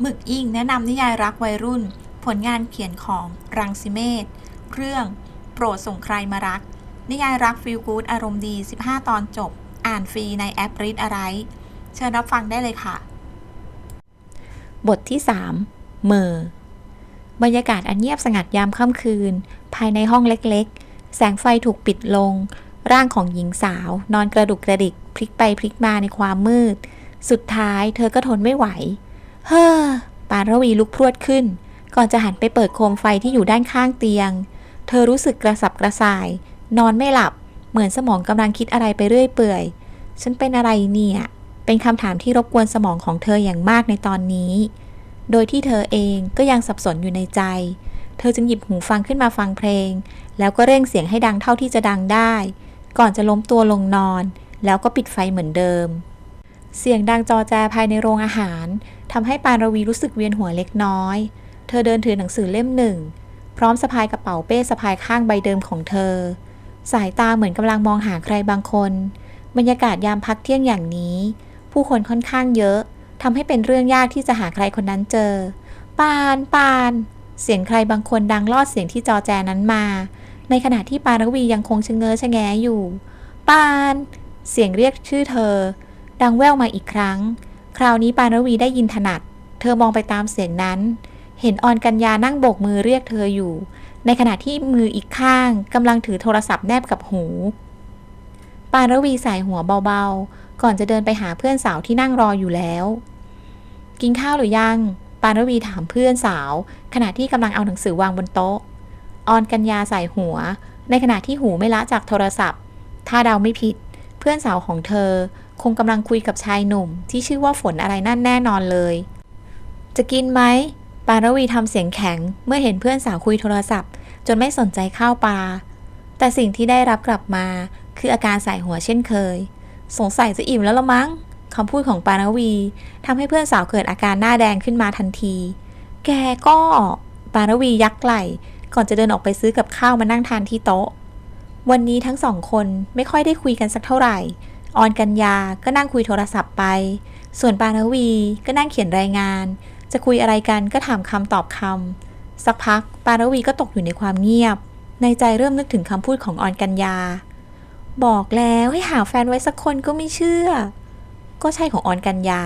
หมึกอิงแนะนำนิยายรักวัยรุ่น ผลงานเขียนของรังสิเมศเรื่อง โปรดส่งใครมารัก นิยายรักฟิลกูดอารมณ์ดี 15 ตอนจบ อ่านฟรีในแอปริดอะไร เชิญรับฟังได้เลยค่ะ บทที่ 3 เมอบรรยากาศอันเงียบสงัดยามค่ำคืน ภายในห้องเล็กๆ แสงไฟถูกปิดลง ร่างของหญิงสาว นอนกระดุกกระดิก พลิกไปพลิกมาในความมืด สุดท้ายเธอก็ทนไม่ไหว เฮ้อปานระวีลุกพรวดขึ้น ก่อนจะหันไปเปิดโคมไฟที่อยู่ด้านข้างเตียง เธอรู้สึกกระสับกระส่าย นอนไม่หลับ เหมือนสมองกำลังคิดอะไรไปเรื่อยเปื่อย ฉันเป็นอะไรเนี่ย เป็นคำถามที่รบกวนสมองของเธออย่างมากในตอนนี้ โดยที่เธอเองก็ยังสับสนอยู่ในใจ เธอจึงหยิบหูฟังขึ้นมาฟังเพลง แล้วก็เร่งเสียงให้ดังเท่าที่จะดังได้ ก่อนจะล้มตัวลงนอน แล้วก็ปิดไฟเหมือนเดิม เสียงดังจอแจภายในโรงอาหารทำให้ปานรวีรู้สึกเวียนหัวเล็กน้อย เธอเดินถือหนังสือเล่มหนึ่ง พร้อมสะพายกระเป๋าเป้สะพายข้างใบเดิมของเธอ สายตาเหมือนกำลังมองหาใครบางคน บรรยากาศยามพักเที่ยงอย่างนี้ ผู้คนค่อนข้างเยอะทำให้เป็นเรื่องยากที่จะหาใครคนนั้นเจอ ปานปาน เสียงใครบางคนดังลอดเสียงที่จอแจนั้นมา ในขณะที่ปานรวียังคงชะเง้อชะแงอยู่ ปาน เสียงเรียกชื่อเธอ ดังแว่วมาอีกครั้ง คราวนี้ปานรวีได้ยินถนัด เธอมองไปตามเสียงนั้น เห็นออนกัญญานั่งโบกมือเรียกเธออยู่ ในขณะที่มืออีกข้างกำลังถือโทรศัพท์แนบกับหู ปานรวีสายหัวเบาๆ ก่อนจะเดินไปหาเพื่อนสาวที่นั่งรออยู่แล้ว กินข้าวหรือยัง ปานรวีถามเพื่อนสาว ขณะที่กำลังเอาหนังสือวางบนโต๊ะ ออนกัญญาใส่หัว ในขณะที่หูไม่ละจากโทรศัพท์ ถ้าเดาไม่ผิด เพื่อนสาวของเธอ งกำลังคุยกับชายหนุ่ม ที่ชื่อว่าฝนอะไรนั่นแน่นอนเลย จะกินไหมปานรวีทำเสียงแข็ง เมื่อเห็นเพื่อนสาวคุยโทรศัพท์ จนไม่สนใจข้าวปลา แต่สิ่งที่ได้รับกลับมา คืออาการใส่หัวเช่นเคย สงสัยจะอิ่มแล้วละมั้งคำพูดของปานวีทำให้เพื่อนสาวเกิดอาการหน้าแดงขึ้นมาทันที แกก็ปานวียักไหล่ ก่อนจะเดินออกไปซื้อกับข้าวมานั่งทานที่โต๊ะ วันนี้ทั้งสองคนไม่ค่อยได้คุยกันสักเท่าไหร่ ออนกัญญาก็นั่งคุยโทรศัพท์ไป ส่วนปานวีก็นั่งเขียนรายงาน จะคุยอะไรกันก็ถามคำตอบคำสักพักปานวีก็ตกอยู่ในความเงียบ ในใจเริ่มนึกถึงคำพูดของออนกัญญา บอกแล้วให้หาแฟนไว้สักคนก็ไม่เชื่อ ก็ใช่ของออนกัญญา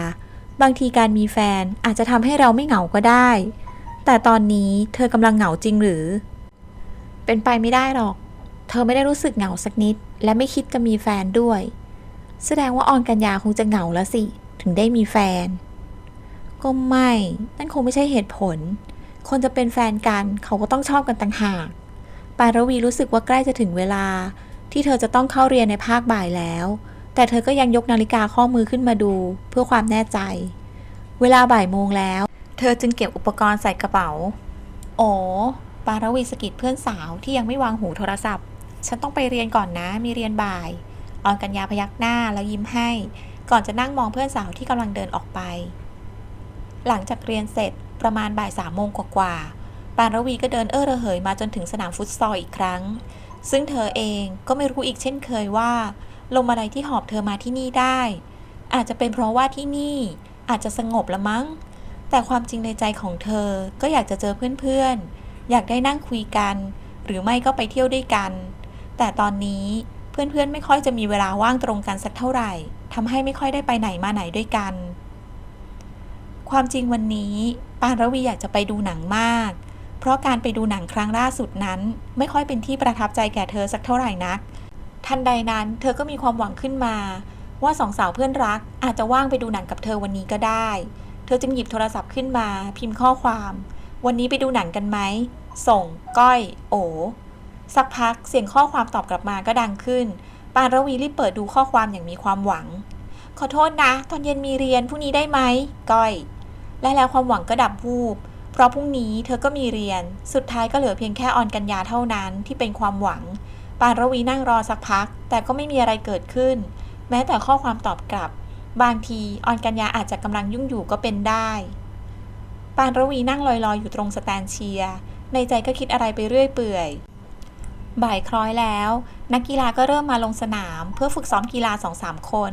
บางทีการมีแฟนอาจจะทำให้เราไม่เหงาก็ได้ แต่ตอนนี้เธอกำลังเหงาจริงหรือ เป็นไปไม่ได้หรอก เธอไม่ได้รู้สึกเหงาสักนิด และไม่คิดจะมีแฟนด้วย แสดงว่าออนกัญญาคงจะเหงาแล้วสิ ถึงได้มีแฟน ก็ไม่ นั่นคงไม่ใช่เหตุผล คนจะเป็นแฟนกันเขาก็ต้องชอบกันต่างหาก ปารวีรู้สึกว่าใกล้จะถึงเวลา ที่เธอจะต้องเข้าเรียนในภาคบ่ายแล้ว แต่เธอก็ยังยกนาฬิกาข้อมือขึ้นมาดูเพื่อความแน่ใจ เวลาบ่ายโมงแล้ว เธอจึงเก็บอุปกรณ์ใส่กระเป๋า โอ้ปารวีสะกิดเพื่อนสาวที่ยังไม่วางหูโทรศัพท์ ฉันต้องไปเรียนก่อนนะ มีเรียนบ่าย ออนกัญญาพยักหน้าแล้วยิ้มให้ ก่อนจะนั่งมองเพื่อนสาวที่กำลังเดินออกไป หลังจากเรียนเสร็จประมาณบ่ายสามโมงกว่าๆปานรวีก็เดินเอ้อระเหยมาจนถึงสนามฟุตซอลอีกครั้ง ซึ่งเธอเองก็ไม่รู้อีกเช่นเคยว่า ลมอะไรที่หอบเธอมาที่นี่ได้ อาจจะเป็นเพราะว่าที่นี่อาจจะสงบละมั้ง แต่ความจริงในใจของเธอก็อยากจะเจอเพื่อนๆ อยากได้นั่งคุยกัน หรือไม่ก็ไปเที่ยวด้วยกัน แต่ตอนนี้ เพื่อนๆ ไม่ค่อยจะมีเวลาว่างตรงกันสักเท่าไหร่ทำให้ไม่ค่อยได้ไปไหนมาไหนด้วยกัน ความจริงวันนี้ปานระวีอยากจะไปดูหนังมาก เพราะการไปดูหนังครั้งล่าสุดนั้น ไม่ค่อยเป็นที่ประทับใจแก่เธอสักเท่าไหร่นัก ทันใดนั้นเธอก็มีความหวังขึ้นมา ว่าสองสาวเพื่อนรัก อาจจะว่างไปดูหนังกับเธอวันนี้ก็ได้ เธอจึงหยิบโทรศัพท์ขึ้นมา พิมพ์ข้อความ วันนี้ไปดูหนังกันไหมส่ง ก้อย โอ สักพักเสียงข้อความตอบกลับมาก็ดังขึ้น ปานระวีรีบเปิดดูข้อความอย่างมีความหวัง ขอโทษนะ ตอนเย็นมีเรียนพรุ่งนี้ได้ไหมก้อย และแล้วความหวังก็ดับวูบ เพราะพรุ่งนี้เธอก็มีเรียน สุดท้ายก็เหลือเพียงแค่ออนกัญญาเท่านั้นที่เป็นความหวัง ปานระวีนั่งรอสักพัก แต่ก็ไม่มีอะไรเกิดขึ้น แม้แต่ข้อความตอบกลับ บางทีออนกัญญาอาจจะกำลังยุ่งอยู่ก็เป็นได้ ปานระวีนั่งลอยๆอยู่ตรงสแตนเชียในใจก็คิดอะไรไปเรื่อยเปื่อย บ่ายคล้อยแล้ว นักกีฬาก็เริ่มมาลงสนาม เพื่อฝึกซ้อมกีฬา2-3คน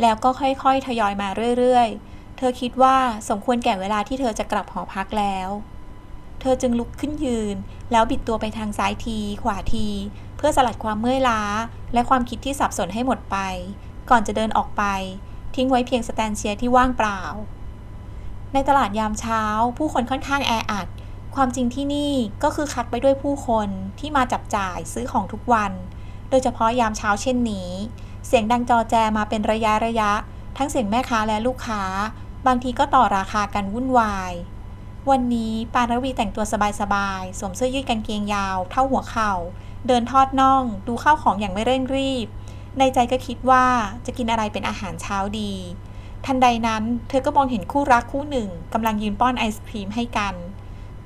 แล้วก็ค่อยๆ ทยอยมาเรื่อยๆ เธอคิดว่าสมควรแก่เวลาที่เธอจะกลับหอพักแล้ว เธอจึงลุกขึ้นยืน แล้วบิดตัวไปทางซ้ายที ขวาที เพื่อสลัดความเมื่อยล้า และความคิดที่สับสนให้หมดไป ก่อนจะเดินออกไป ทิ้งไว้เพียงสแตนเชียที่ว่างเปล่า ในตลาดยามเช้า ผู้คนค่อนข้างแออัด ความจริงที่นี่ก็คือคักไปด้วยผู้คนที่มาจับจ่ายซื้อของทุกวัน โดยเฉพาะยามเช้าเช่นนี้ เสียงดังจอแจมาเป็นระยะระยะ ทั้งเสียงแม่ค้าและลูกค้า บางทีก็ต่อราคากันวุ่นวาย วันนี้ปานรวีแต่งตัวสบายๆสวมเสื้อยืดกางเกงยาว เท่าหัวเข่า เดินทอดน่อง ดูข้าวของอย่างไม่เร่งรีบ ในใจก็คิดว่าจะกินอะไรเป็นอาหารเช้าดี ทันใดนั้น เธอก็มองเห็นคู่รักคู่หนึ่งกำลังยืนป้อนไอศครีมให้กัน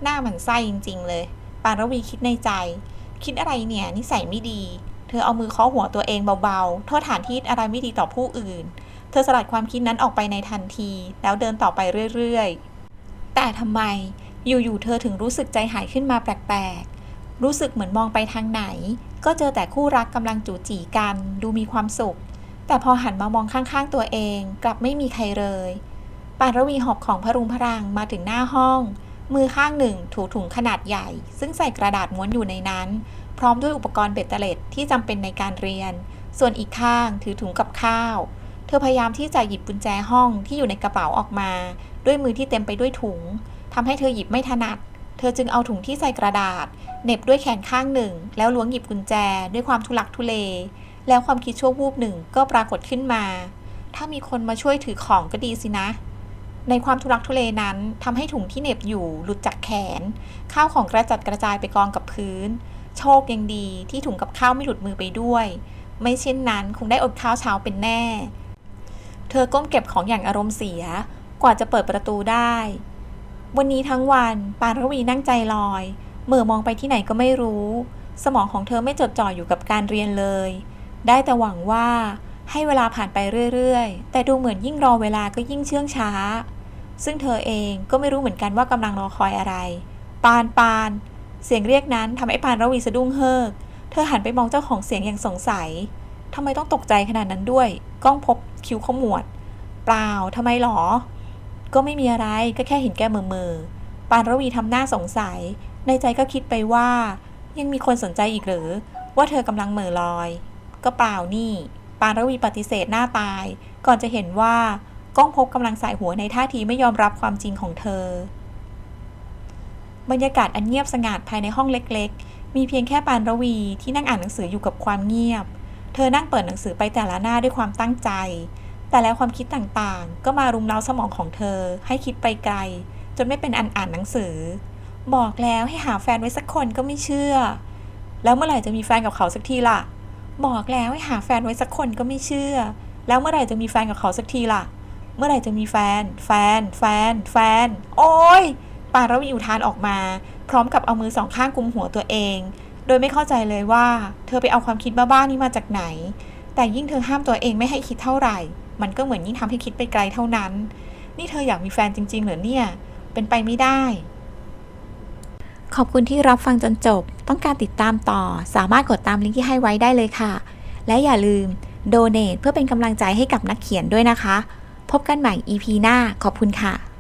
หน้าหมันไส้จริง ๆ เลย ปารวีคิดในใจ คิดอะไรเนี่ย นิสัยไม่ดี เธอเอามือเคาะหัวตัวเองเบาๆโทษฐานที่อะไรไม่ดีต่อผู้อื่น เธอสลัดความคิดนั้นออกไปในทันที แล้วเดินต่อไปเรื่อยๆ แต่ทำไม อยู่ๆ เธอถึงรู้สึกใจหายขึ้นมาแปลกๆ รู้สึกเหมือนมองไปทางไหน ก็เจอแต่คู่รักกำลังจูจีกัน ดูมีความสุข แต่พอหันมามองข้างๆ ตัวเอง กลับไม่มีใครเลยปานรวีหอบของพรุงพรังมาถึงหน้าห้อง มือข้างหนึ่งถูถุงขนาดใหญ่ ซึ่งใส่กระดาษม้วนอยู่ในนั้น พร้อมด้วยอุปกรณ์เบ็ดเตล็ดที่จำเป็นในการเรียน ส่วนอีกข้างถือถุงกับข้าว เธอพยายามที่จะหยิบกุญแจห้องที่อยู่ในกระเป๋าออกมา ด้วยมือที่เต็มไปด้วยถุงทำให้เธอหยิบไม่ถนัด เธอจึงเอาถุงที่ใส่กระดาษเน็บด้วยแขนข้างหนึ่ง แล้วล้วงหยิบกุญแจด้วยความทุลักทุเล แล้วความคิดชั่ววูบหนึ่งก็ปรากฏขึ้นมา ถ้ามีคนมาช่วยถือของก็ดีสินะ ในความทุลักทุเลนั้นทำให้ถุงที่เหน็บอยู่หลุดจากแขน ข้าวของกระจัดกระจายไปกองกับพื้น โชคยังดีที่ถุงกับข้าวไม่หลุดมือไปด้วย ไม่เช่นนั้นคงได้อดข้าวเช้าเป็นแน่ เธอก้มเก็บของอย่างอารมณ์เสีย กว่าจะเปิดประตูได้ วันนี้ทั้งวันปารวีนั่งใจลอยเหม่อมองไปที่ไหนก็ไม่รู้ สมองของเธอไม่จดจ่ออยู่กับการเรียนเลย ได้แต่หวังว่า ให้เวลาผ่านไปเรื่อยๆ แต่ดูเหมือนยิ่งรอเวลาก็ยิ่งเชื่องช้า ซึ่งเธอเองก็ไม่รู้เหมือนกันว่ากำลังรอคอยอะไร ปานปาน เสียงเรียกนั้นทำให้ปานระวีสะดุ้งเฮิก เธอหันไปมองเจ้าของเสียงอย่างสงสัยทำไมต้องตกใจขนาดนั้นด้วย ก้องพบคิ้วขมวด เปล่าทำไมหรอ ก็ไม่มีอะไรก็แค่เห็นแกเมือเมอๆปานระวีทำหน้าสงสัย ในใจก็คิดไปว่า ยังมีคนสนใจอีกหรือ ว่าเธอกำลังเหม่อลอย ก็เปล่านี่ ปานระวีปฏิเสธหน้าตาย ก่อนจะเห็นว่าก้องพบกำลังสายหัวในท่าทีไม่ยอมรับความจริงของเธอ บรรยากาศอันเงียบสงัดภายในห้องเล็ก ๆ มีเพียงแค่ปานระวีที่นั่งอ่านหนังสืออยู่กับความเงียบ เธอนั่งเปิดหนังสือไปแต่ละหน้าด้วยความตั้งใจ แต่แล้วความคิดต่างๆ ก็มารุมเร้าสมองของเธอ ให้คิดไปไกล จนไม่เป็นอันอ่านหนังสือ บอกแล้วให้หาแฟนไว้สักคนก็ไม่เชื่อ แล้วเมื่อไหร่จะมีแฟนกับเขาสักทีล่ะ บอกแล้วให้หาแฟนไว้สักคนก็ไม่เชื่อ แล้วเมื่อไหร่จะมีแฟนกับเขาสักทีล่ะ เมื่อไหร่จะมีแฟน แฟน แฟน แฟน โอ้ยปาระวีอุทานออกมา พร้อมกับเอามือสองข้างกุมหัวตัวเอง โดยไม่เข้าใจเลยว่า เธอไปเอาความคิดบ้าๆนี้มาจากไหน แต่ยิ่งเธอห้ามตัวเองไม่ให้คิดเท่าไหร่ มันก็เหมือนยิ่งทำให้คิดไปไกลเท่านั้น นี่เธออยากมีแฟนจริง ๆ เหรอเนี่ย เป็นไปไม่ได้ ขอบคุณที่รับฟังจนจบ ต้องการติดตามต่อ สามารถกดตามลิงก์ที่ให้ไว้ได้เลยค่ะ และอย่าลืมโดเน a t เพื่อเป็นกำลังใจให้กับนักเขียนด้วยนะคะ พบกันใหม่ EP หน้า ขอบคุณค่ะ